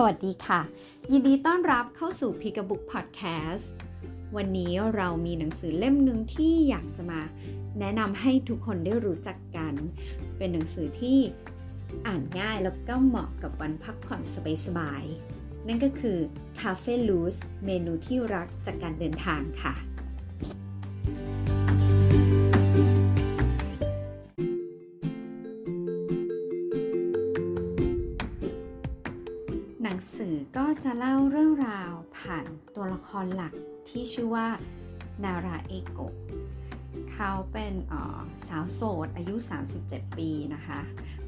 สวัสดีค่ะ ยินดีต้อนรับเข้าสู่ p i c a Book Podcast วันนี้เรามีหนังสือเล่มหนึ่งที่อยากจะมาแนะนำให้ทุกคนได้รู้จักกัน เป็นหนังสือที่อ่านง่ายแล้วก็เหมาะกับวันพักผ่อนสบายๆนั่นก็คือ Cafe Luz เมนูที่รักจากการเดินทางค่ะ ก็จะเล่าเรื่องราวผ่านตัวละครหลักที่ชื่อว่า นาราเอโกะเขาเป็นสาวโสดอายุ 37 ปีนะคะ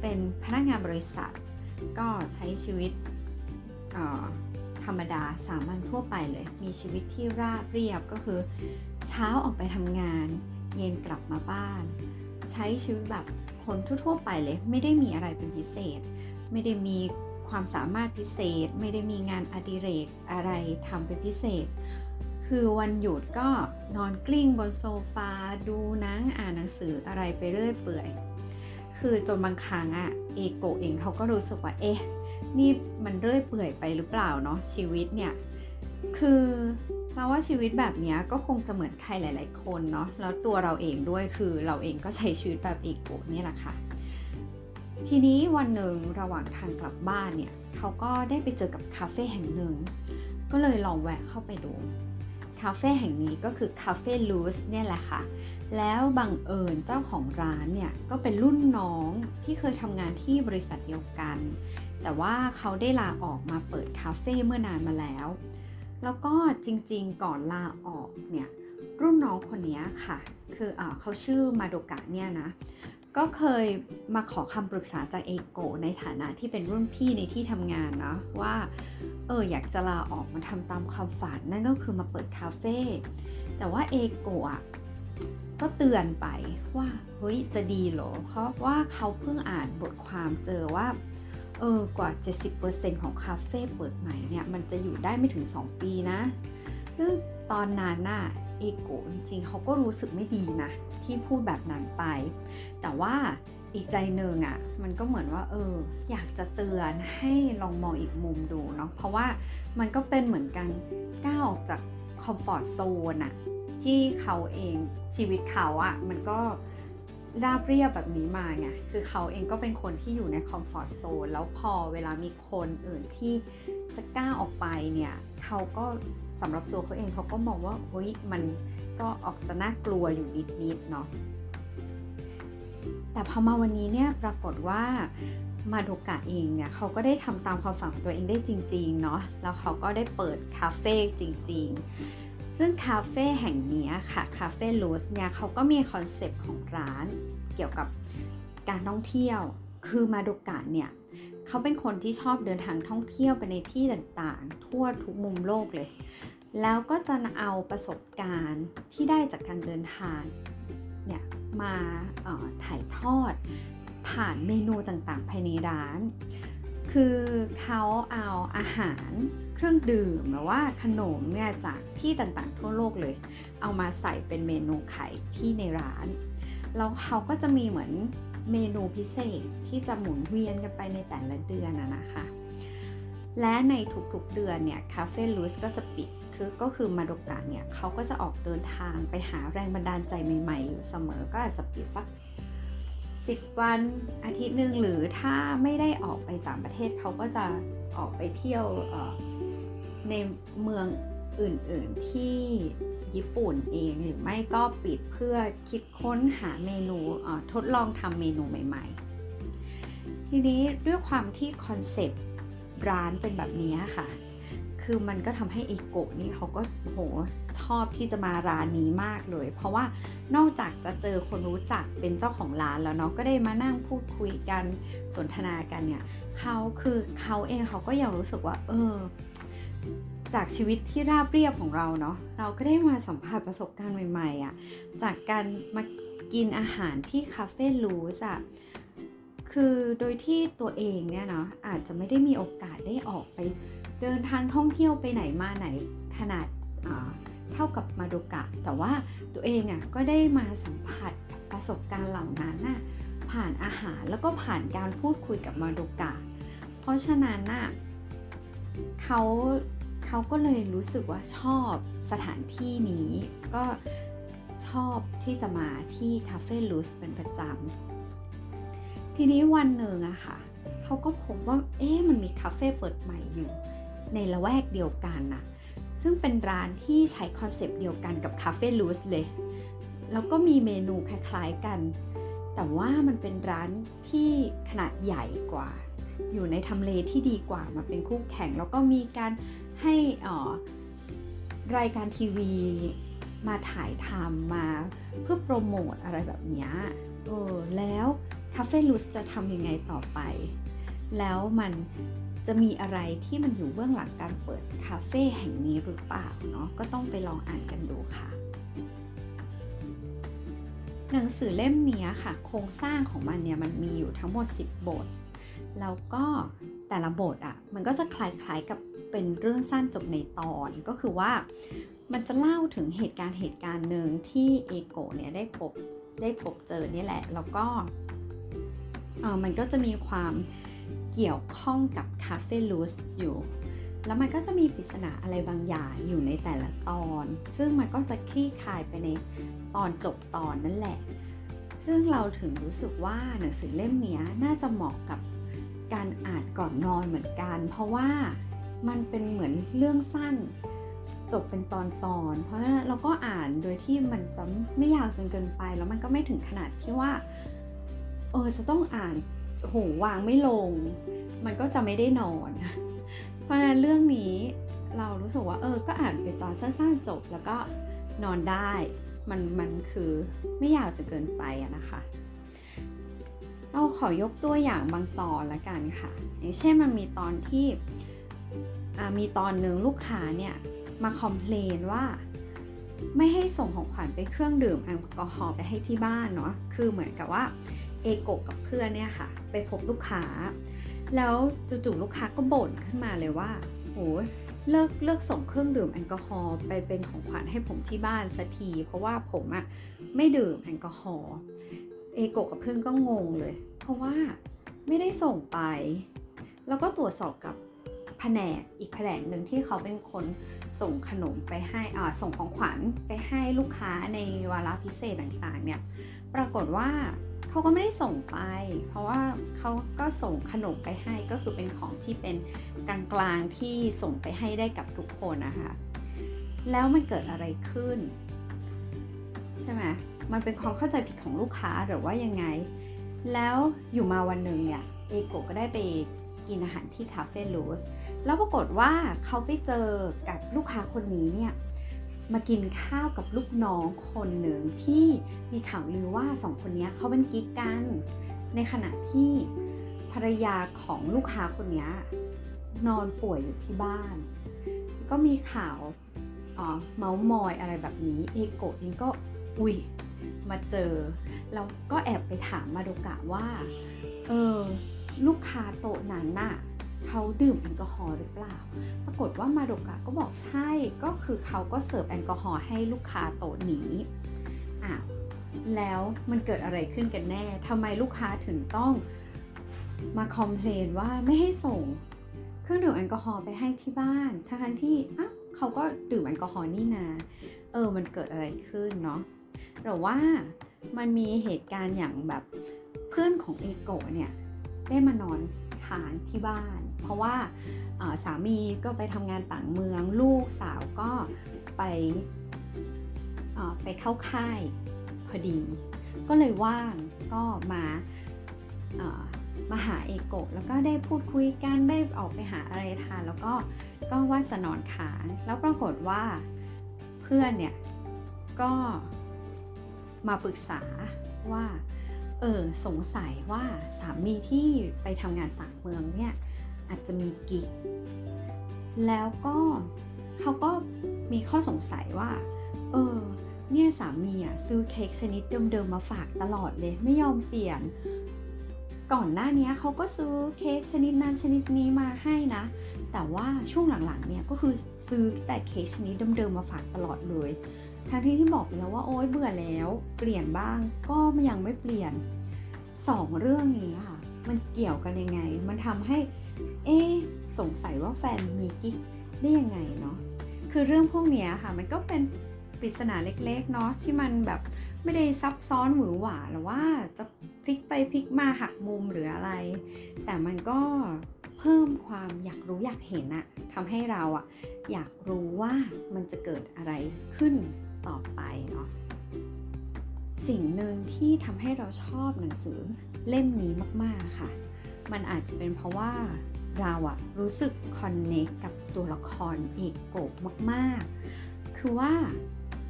เป็นพนักงานบริษัท ก็ใช้ชีวิตธรรมดาสามัญทั่วไปเลย มีชีวิตที่ราบเรียบก็คือ เช้าออกไปทำงาน เย็นกลับมาบ้าน ใช้ชีวิตแบบคนทั่วๆไปเลย ไม่ได้มีอะไรเป็นพิเศษ ไม่ได้มี ความสามารถพิเศษไม่ได้มีงานอดิเรกอะไรทำเป็นพิเศษ คือวันหยุดก็นอนกลิ้งบนโซฟา ดูหนังอ่านหนังสืออะไรไปเรื่อยเปื่อย คือจนบางครั้งอะเอโกเองเขาก็รู้สึกว่าเอ๊ะนี่มันเรื่อยเปื่อยไปหรือเปล่าเนาะชีวิตเนี่ย คือเราว่าชีวิตแบบนี้ก็คงจะเหมือนใครหลาย ๆ คนเนาะแล้วตัวเราเองด้วยคือเราเองก็ใช้ชีวิตแบบเอโกนี่แหละค่ะ ทีนี้วันหนึ่งระหว่างทางกลับบ้านเนี่ยเขาก็ได้ไปเจอกับคาเฟ่แห่งหนึ่ง ก็เลยลองแวะเข้าไปดู คาเฟ่แห่งนี้ก็คือคาเฟ่ลูสเนี่ยแหละค่ะ แล้วบังเอิญเจ้าของร้านเนี่ยก็เป็นรุ่นน้องที่เคยทำงานที่บริษัทเดียวกัน แต่ว่าเขาได้ลาออกมาเปิดคาเฟ่เมื่อนานมาแล้ว แล้วก็จริงๆก่อนลาออกเนี่ยรุ่นน้องคนนี้ค่ะ คืออเขาชื่อมาโดกะเนี่ยนะ ก็เคยมาขอคำปรึกษาจากเอโกในฐานะที่เป็นรุ่นพี่ในที่ทำงานเนาะว่าเอออยากจะลาออกมาทำตามความฝันนั่นก็คือมาเปิดคาเฟ่แต่ว่าเอโกะอะก็เตือนไปว่าเฮ้ยจะดีเหรอ เพราะว่าเขาเพิ่งอ่านบทความเจอว่าเออกว่า 70%ของคาเฟ่เปิดใหม่เนี่ยมันจะอยู่ได้ไม่ถึง 2 ปีนะซึ่งตอนนั้นน่ะเอโกะจริงๆเขาก็รู้สึกไม่ดีนะ ที่พูดแบบนั้นไป แต่ว่าอีกใจหนึ่งอะ่ะมันก็เหมือนว่าเอออยากจะเตือนให้ลองมองอีกมุมดูเนาะเพราะว่ามันก็เป็นเหมือนกันก้าวออกจากคอมฟอร์ทโซนอะที่เขาเองชีวิตเขาอะมันก็ราบเรียบแบบนี้มาไงคือเขาเองก็เป็นคนที่อยู่ในคอมฟอร์ทโซนแล้วพอเวลามีคนอื่นที่จะกล้าออกไปเนี่ยเขาก็สำหรับตัวเขาเองเขาก็มองว่าเฮ้ยมัน ก็ออกจะน่ากลัวอยู่นิดๆเนาะแต่พอมาวันนี้เนี่ยปรากฏว่ามาโดกะเองเนี่ยเขาก็ได้ทำตามความฝันของตัวเองได้จริงๆเนาะแล้วเขาก็ได้เปิดคาเฟ่จริง ๆ ซึ่งคาเฟ่แห่งนี้ค่ะคาเฟ่ลูสเนี่ยเขาก็มีคอนเซปต์ของร้านเกี่ยวกับการท่องเที่ยว คือมาโดกะเนี่ยเขาเป็นคนที่ชอบเดินทางท่องเที่ยวไปในที่ต่างๆ ทั่วทุกมุมโลกเลย แล้วก็จะเอาประสบการณ์ที่ได้จากการเดินทางเนี่ยมาถ่ายทอดผ่านเมนูต่างๆ ภายในร้าน คือเขาเอาอาหารเครื่องดื่มหรือว่าขนมเนี่ยจากที่ต่างๆ ทั่วโลกเลย เอามาใส่เป็นเมนูขายที่ในร้าน แล้วเขาก็จะมีเหมือนเมนูพิเศษที่จะหมุนเวียนกันไปในแต่ละเดือนนะนะคะ และในทุกๆเดือนเนี่ยคาเฟ่ลูสก็จะปิด คือก็คือมาดกะเนี่ยเขาก็จะออกเดินทางไปหาแรงบันดาลใจใหม่ๆ อยู่เสมอก็อาจจะปิดสัก 10 วันอาทิตย์หนึ่งหรือถ้าไม่ได้ออกไปต่างประเทศเขาก็จะออกไปเที่ยวในเมืองอื่นๆที่ญี่ปุ่นเองหรือไม่ก็ปิดเพื่อคิดค้นหาเมนูทดลองทำเมนูใหม่ ๆ ทีนี้ด้วยความที่คอนเซปต์ร้านเป็นแบบนี้ค่ะ คือมันก็ทำให้เอโกะนี่เขาก็โหชอบที่จะมาร้านนี้มากเลย เพราะว่านอกจากจะเจอคนรู้จักเป็นเจ้าของร้านแล้วเนาะก็ได้มานั่งพูดคุยกันสนทนากันเนี่ยเขาคือเขาเองเขาก็ยังรู้สึกว่า เออ จากชีวิตที่ราบเรียบของเราเนาะเราก็ได้มาสัมผัสประสบการณ์ใหม่ๆอะ่ะจากการมากินอาหารที่คาเฟ่ลูสอะคือโดยที่ตัวเองเนี่ยเนาะอาจจะไม่ได้มีโอกาสได้ออกไป เดินทางท่องเที่ยวไปไหนมาไหนขนาดเท่ากับมาโดกะ แต่ว่าตัวเองอะก็ได้มาสัมผัสประสบการณ์เหล่านั้นน่ะผ่านอาหารแล้วก็ผ่านการพูดคุยกับมาโดกะ เพราะฉะนั้นน่ะเขาเขาก็เลยรู้สึกว่าชอบสถานที่นี้ ก็ชอบที่จะมาที่คาเฟ่ลูสเป็นประจำทีนี้วันหนึ่งอะค่ะเขาก็พบว่าเอ๊ะมันมีคาเฟ่เปิดใหม่อยู่ ในละแวกเดียวกันน่ะซึ่งเป็นร้านที่ใช้คอนเซปต์เดียวกันกับคาเฟ่ลูสเลย แล้วก็มีเมนูคล้ายๆกัน แต่ว่ามันเป็นร้านที่ขนาดใหญ่กว่า อยู่ในทำเลที่ดีกว่ามาเป็นคู่แข่ง แล้วก็มีการให้อ่อรายการทีวีมาถ่ายทำมาเพื่อโปรโมทอะไรแบบนี้เออแล้วคาเฟ่ลูสจะทำยังไงต่อไป แล้วมัน จะมีอะไรที่มันอยู่เบื้องหลังการเปิดคาเฟ่แห่งนี้หรือเปล่าเนาะก็ต้องไปลองอ่านกันดูค่ะ หนังสือเล่มนี้ค่ะ โครงสร้างของมันเนี่ยมันมีอยู่ทั้งหมด 10 บท แล้วก็แต่ละบทอะ่ะมันก็จะคล้ายๆกับเป็นเรื่องสั้นจบในตอนก็คือว่ามันจะเล่าถึงเหตุการณ์เหตุการณ์หนึ่งที่เอโกเนี่ยได้พบได้พบเจอนี่แหละ แล้วก็เออมันก็จะมีความ เกี่ยวข้องกับคาเฟ่ลูสอยู่ แล้วมันก็จะมีปริศนาอะไรบางอย่างอยู่ในแต่ละตอน ซึ่งมันก็จะคลี่คลายไปในตอนจบตอนนั่นแหละ ซึ่งเราถึงรู้สึกว่าหนังสือเล่มนี้น่าจะเหมาะกับการอ่านก่อนนอนเหมือนกัน เพราะว่ามันเป็นเหมือนเรื่องสั้นจบเป็นตอนตอน เพราะฉะนั้นเราก็อ่านโดยที่มันจะไม่ยาวจนเกินไป แล้วมันก็ไม่ถึงขนาดที่ว่า เออจะต้องอ่าน หูวางไม่ลง มันก็จะไม่ได้นอน เพราะฉะนั้นเรื่องนี้เรารู้สึกว่าเออ ก็อ่านเป็นตอนสั้นๆจบแล้วก็นอนได้ มันมันคือไม่ยาวจนเกินไปอะนะคะ เราขอยกตัวอย่างบางตอนละกันค่ะ อย่างเช่นมันมีตอนที่มีตอนหนึ่งลูกค้าเนี่ยมาคอมเพลนว่าไม่ให้ส่งของขวัญเป็นเครื่องดื่มแอลกอฮอล์ไปให้ที่บ้านเนาะ คือเหมือนกับว่า เอโกกับเพื่อนเนี่ยค่ะ ไปพบลูกค้า แล้วจู่ๆลูกค้าก็บ่นขึ้นมาเลยว่าโหเลิกเลิกส่งเครื่องดื่มแอลกอฮอล์ไปเป็นของขวัญให้ผมที่บ้านสักที เพราะว่าผมอะไม่ดื่มแอลกอฮอล์เอโกกับเพื่อนก็งงเลย เพราะว่าไม่ได้ส่งไป แล้วก็ตรวจสอบกับแผนกอีกแผนกหนึ่งที่เขาเป็นคนส่งขนมไปให้อ่าส่งของขวัญไปให้ลูกค้าในวาระพิเศษต่างๆเนี่ยปรากฏว่า เขาก็ไม่ได้ส่งไป เพราะว่าเขาก็ส่งขนมไปให้ก็คือเป็นของที่เป็นกลางๆที่ส่งไปให้ได้กับทุกคนนะคะแล้วมันเกิดอะไรขึ้น ใช่ไหมมันเป็นความเข้าใจผิดของลูกค้าหรือว่ายังไง แล้วอยู่มาวันหนึ่งเนี่ยเอโกก็ได้ไปกินอาหารที่คาเฟ่ลูสแล้วปรากฏว่าเขาไปเจอกับลูกค้าคนนี้เนี่ย มากินข้าวกับลูกน้องคนหนึ่งที่มีข่าวลือว่าสองคนนี้เขาเป็นกิ๊กกัน ในขณะที่ภรรยาของลูกค้าคนนี้นอนป่วยอยู่ที่บ้าน ก็มีข่าวเมาส์มอยอะไรแบบนี้เอโกะเองก็อุ้ยมาเจอแล้วก็แอบไปถามมาโดกะว่าเออลูกค้าโต๊ะนั้นน่ะ เขาดื่มแอลกอฮอล์หรือเปล่า ปรากฏว่ามาดกะก็บอกใช่ ก็คือเขาก็เสิร์ฟแอลกอฮอล์ให้ลูกค้าโต๊ะนี้อ้าวแล้วมันเกิดอะไรขึ้นกันแน่ทำไมลูกค้าถึงต้องมาคอมเพลนว่าไม่ให้ส่งเครื่องดื่มแอลกอฮอล์ไปให้ที่บ้าน ทั้งที่อ้าวเขาก็ดื่มแอลกอฮอล์นี่นา เออ มันเกิดอะไรขึ้นเนาะหรือว่ามันมีเหตุการณ์อย่างแบบเพื่อนของเอโกะเนี่ยได้มานอนทานที่บ้าน เพราะว่าสามีก็ไปทำงานต่างเมือง ลูกสาวก็ไปไปเข้าค่ายพอดี ก็เลยว่างก็มามาหาเอโกะแล้วก็ได้พูดคุยกันได้ออกไปหาอะไรทาน แล้วก็ก็ว่าจะนอนค้างแล้วปรากฏว่าเพื่อนเนี่ยก็มาปรึกษาว่าเออสงสัยว่าสามีที่ไปทำงานต่างเมืองเนี่ย อาจจะมีกิ๊กแล้วก็เขาก็มีข้อสงสัยว่า เออ เนี่ยสามีอะซื้อเค้กชนิดเดิมๆมาฝากตลอดเลยไม่ยอมเปลี่ยน ก่อนหน้านี้เขาก็ซื้อเค้กชนิดนั้นชนิดนี้มาให้นะ แต่ว่าช่วงหลังๆเนี่ยก็คือซื้อแต่เค้กชนิดเดิมๆมาฝากตลอดเลย ทั้งที่ที่บอกไปแล้วว่าโอ๊ยเบื่อแล้ว เปลี่ยนบ้างก็ยังไม่เปลี่ยนสองเรื่องนี้ค่ะ มันเกี่ยวกันยังไง มันทำให้ เอ๊สงสัยว่าแฟนมีกิ๊กได้ยังไงเนาะคือเรื่องพวกเนี้ยค่ะ มันก็เป็นปริศนาเล็กๆเนาะที่มันแบบไม่ได้ซับซ้อนหวือหวาหรือว่าจะพลิกไปพลิกมาหักมุมหรืออะไร แต่มันก็เพิ่มความอยากรู้อยากเห็นอะทำให้เราอะอยากรู้ว่ามันจะเกิดอะไรขึ้นต่อไปเนาะสิ่งหนึ่งที่ทำให้เราชอบหนังสือเล่มนี้มากๆค่ะ มันอาจจะเป็นเพราะว่าเราอะรู้สึกคอนเนคกับตัวละครเอโกะมากๆ คือว่า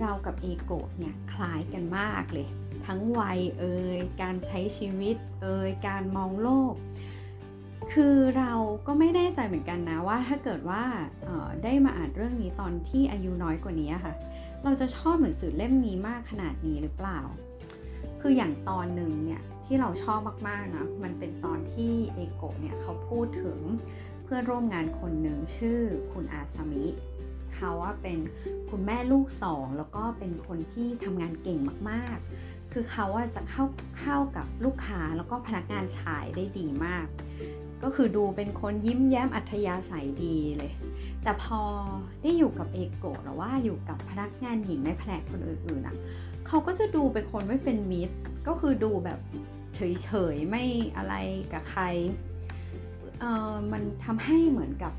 เรากับเอโกะเนี่ยคล้ายกันมากเลย ทั้งวัยเอ่ยการใช้ชีวิตเอ่ยการมองโลก คือเราก็ไม่แน่ใจเหมือนกันนะว่า ถ้าเกิดว่าออได้มาอ่านเรื่องนี้ตอนที่อายุน้อยกว่านี้ค่ะ เราจะชอบหนังสือเล่มนี้มากขนาดนี้หรือเปล่า คืออย่างตอนหนึ่งเนี่ย ที่เราชอบมากๆนะมันเป็นตอนที่เอโกะเนี่ยเขาพูดถึงเพื่อนร่วมงานคนหนึ่งชื่อคุณอาซามิเขาว่าเป็นคุณแม่ลูกสองแล้วก็เป็นคนที่ทำงานเก่งมากๆ คือเขาว่าจะเข้าเข้ากับลูกค้าแล้วก็พนักงานชายได้ดีมาก ก็คือดูเป็นคนยิ้มแย้มอัธยาศัยดีเลย แต่พอได้อยู่กับเอโกะหรือว่าอยู่กับพนักงานหญิงในแผนกคนอื่นๆอะเขาก็จะดูเป็นคนไม่เป็นมิตร ก็คือดูแบบ เฉยๆ ไม่อะไรกับใครมันทำให้เหมือนกับ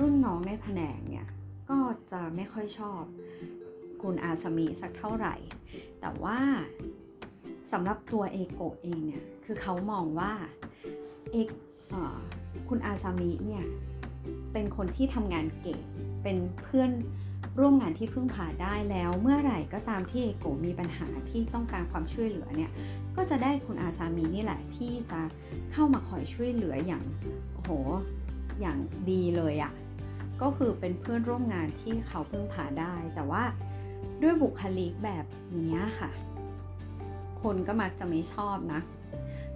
รุ่นน้องในแผนกเนี่ย ก็จะไม่ค่อยชอบคุณอาสมิสักเท่าไหร่ แต่ว่าสำหรับตัวเอโกเองเนี่ย คือเขามองว่าเอกคุณอาซามิเนี่ย เป็นคนที่ทำงานเก่ง เป็นเพื่อน ร่วมงานที่พึ่งพาได้แล้ว เมื่อไหร่ก็ตามที่เอโกมีปัญหาที่ต้องการความช่วยเหลือเนี่ยก็จะได้คุณอาซามินี่แหละที่จะเข้ามาคอยช่วยเหลืออย่างโอ้โหอย่างดีเลยอะ่ะก็คือเป็นเพื่อนร่วมงานที่เขาพึ่งพาได้ แต่ว่าด้วยบุคลิกแบบนี้ค่ะ คนก็มักจะไม่ชอบนะ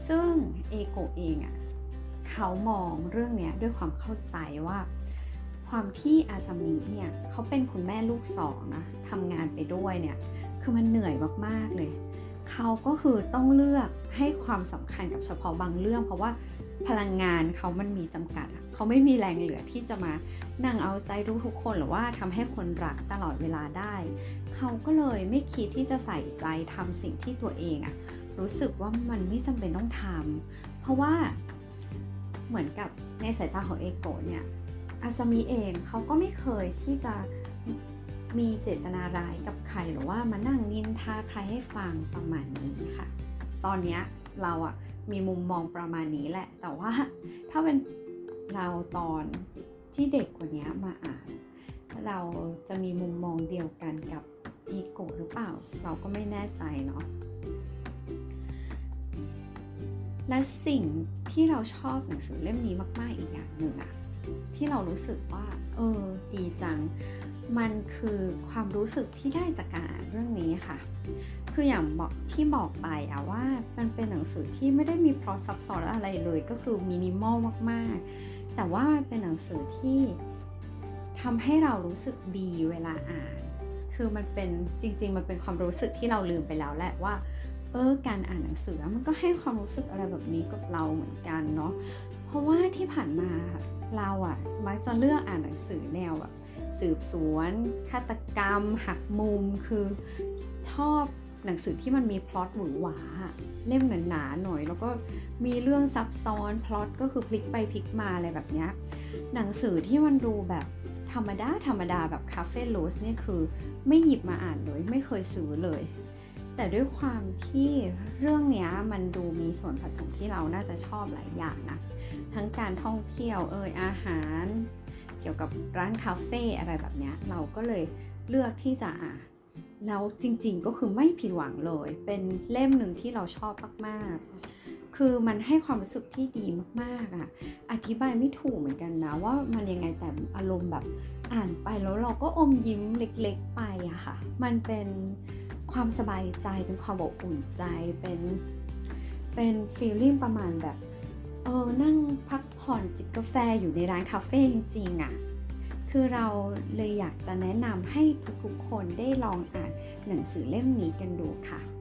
ซึ่งเอโกเองอะ่ะเขามองเรื่องเนี้ยด้วยความเข้าใจว่า ความที่อาซามิเนี่ยเขาเป็นคุณแม่ลูกสองนะทำงานไปด้วยเนี่ยคือมันเหนื่อยมากๆเลย เขาก็คือต้องเลือกให้ความสำคัญกับเฉพาะบางเรื่อง เพราะว่าพลังงานเขามันมีจำกัดเขาไม่มีแรงเหลือที่จะมานั่งเอาใจรู้ทุกคนหรือว่าทำให้คนรักตลอดเวลาได้ เขาก็เลยไม่คิดที่จะใส่ใจทำสิ่งที่ตัวเองอะรู้สึกว่ามันไม่จำเป็นต้องทำเพราะว่าเหมือนกับในสายตาของเอโกเนี่ย อาซามิเองเขาก็ไม่เคยที่จะมีเจตนาร้ายกับใครหรือว่ามานั่งนินทาใครให้ฟังประมาณนี้ค่ะ ตอนนี้เราอะมีมุมมองประมาณนี้แหละ แต่ว่าถ้าเป็นเราตอนที่เด็กกว่านี้มาอ่าน เราจะมีมุมมองเดียวกันกับอีโกหรือเปล่า เราก็ไม่แน่ใจเนาะและสิ่งที่เราชอบหนังสือเล่มนี้มาก ๆ อีกอย่างหนึ่งอะ ที่เรารู้สึกว่า เออ ดีจัง มันคือความรู้สึกที่ได้จากการอ่านเรื่องนี้ค่ะ คืออย่างบอกที่บอกไปอะว่ามันเป็นหนังสือที่ไม่ได้มีพล็อตซับซ้อนอะไรเลย ก็คือมินิมอลมากๆ แต่ว่ามันเป็นหนังสือที่ทำให้เรารู้สึกดีเวลาอ่าน คือมันเป็นจริง ๆ มันเป็นความรู้สึกที่เราลืมไปแล้วแหละว่าเออการอ่านหนังสือมันก็ให้ความรู้สึกอะไรแบบนี้กับเราเหมือนกันเนาะ เพราะว่าที่ผ่านมาค่ะเราอะมักจะเลือกอ่านหนังสือแนวแบบสืบสวนฆาตกรรม หักมุมคือชอบหนังสือที่มันมีพล็อตหวือหวาเล่มหนาๆหน่อย แล้วก็มีเรื่องซับซ้อนพล็อตก็คือพลิกไปพลิกมาอะไรแบบนี้หนังสือที่มันดูแบบธรรมดาธรรมดาแบบคาเฟ่โรสเนี่ยคือไม่หยิบมาอ่านเลยไม่เคยซื้อเลย แต่ด้วยความที่เรื่องนี้มันดูมีส่วนผสมที่เราน่าจะชอบหลายอย่างนะ ทั้งการท่องเที่ยวเอ่ยอาหาร เกี่ยวกับร้านคาเฟ่อะไรแบบเนี้ยเราก็เลยเลือกที่จะอ่านแล้วจริงๆก็คือไม่ผิดหวังเลย เป็นเล่มหนึ่งที่เราชอบมากๆ คือมันให้ความรู้สึกที่ดีมากๆอะ อธิบายไม่ถูกเหมือนกันนะ ว่ามันยังไงแต่อารมณ์แบบอ่านไปแล้วเราก็อมยิ้มเล็กๆไปอะค่ะ มันเป็นความสบายใจเป็นความอบอุ่นใจเป็นเป็นฟีลลิ่งประมาณแบบ เออนั่งพักผ่อนจิบกาแฟอยู่ในร้านคาเฟ่จริงๆอะ่ะคือเราเลยอยากจะแนะนำให้ทุกๆคนได้ลองอ่านหนังสือเล่มนี้กันดูค่ะ